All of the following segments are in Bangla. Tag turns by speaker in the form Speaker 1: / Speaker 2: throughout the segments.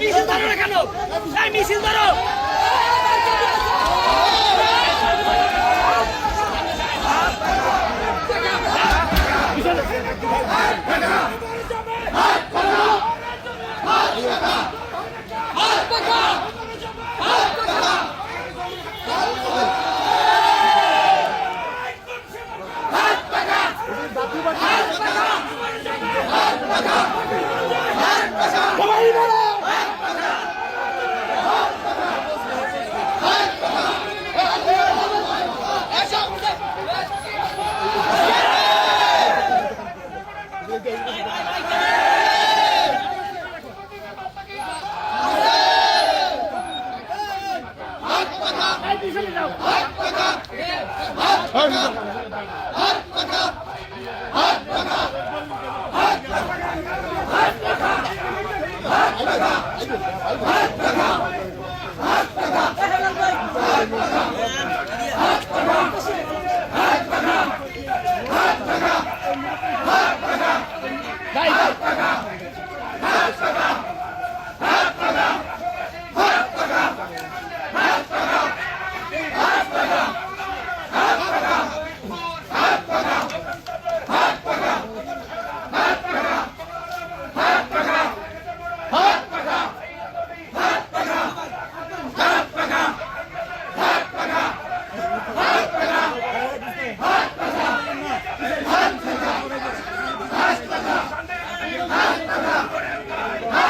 Speaker 1: মিছিল ধরো কেন মিছিল ধরো। Hak! টাকা টাকা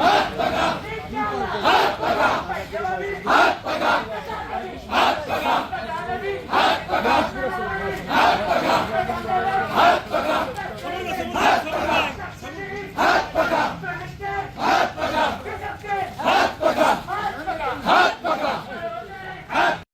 Speaker 1: হাত পাকা